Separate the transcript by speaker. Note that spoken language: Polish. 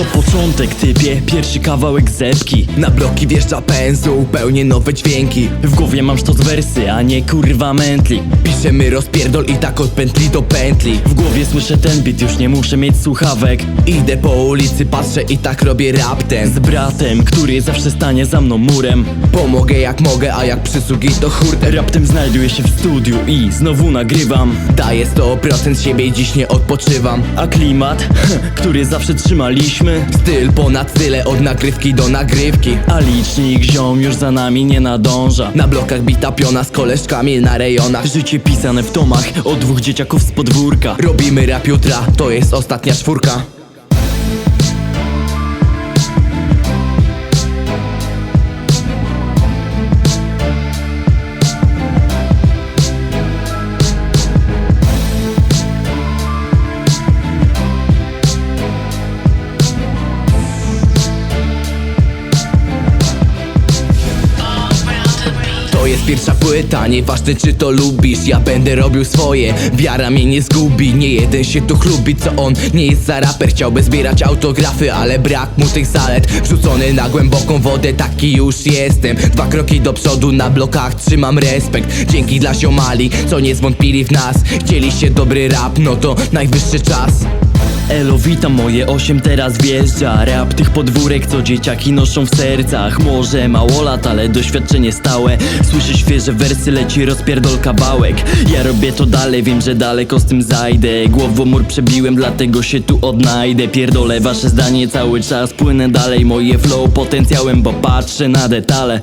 Speaker 1: Początek typie, pierwszy kawałek zepki
Speaker 2: Na bloki wjeżdża pęzu, pełnie nowe dźwięki.
Speaker 1: W głowie mam sztos wersy, a nie kurwa mętli.
Speaker 2: Piszemy rozpierdol i tak od pętli do pętli.
Speaker 1: W głowie słyszę ten beat, już nie muszę mieć słuchawek.
Speaker 2: Idę po ulicy, patrzę i tak robię rap ten
Speaker 1: Z bratem, który zawsze stanie za mną murem.
Speaker 2: Pomogę jak mogę, a jak przysługi to hurtę
Speaker 1: Raptem znajduję się w studiu i znowu nagrywam.
Speaker 2: Daję 100% siebie i dziś nie odpoczywam.
Speaker 1: A klimat, który zawsze trzymaliśmy
Speaker 2: Styl ponad tyle, od nagrywki do nagrywki.
Speaker 1: A licznik ziom już za nami nie nadąża.
Speaker 2: Na blokach bita piona z koleżkami na rejonach.
Speaker 1: Życie pisane w tomach od dwóch dzieciaków z podwórka.
Speaker 2: Robimy rap jutra, to jest ostatnia czwórka jest pierwsza płyta, nieważne czy to lubisz Ja będę robił swoje, wiara mnie nie zgubi Nie jeden się tu chlubi, co on nie jest za raper Chciałby zbierać autografy, ale brak mu tych zalet. Wrzucony na głęboką wodę, taki już jestem. Dwa kroki do przodu, na blokach trzymam respekt. Dzięki dla siomali, co nie zwątpili w nas. Chcieliście dobry rap, no to najwyższy czas
Speaker 1: Elo, witam, moje osiem teraz wjeżdża. Rap tych podwórek, co dzieciaki noszą w sercach. Może mało lat, ale doświadczenie stałe. Słyszę świeże wersy, leci rozpierdol kawałek Ja robię to dalej, wiem, że daleko z tym zajdę. Głową mur przebiłem, dlatego się tu odnajdę. Pierdolę wasze zdanie cały czas, płynę dalej. Moje flow potencjałem, bo patrzę na detale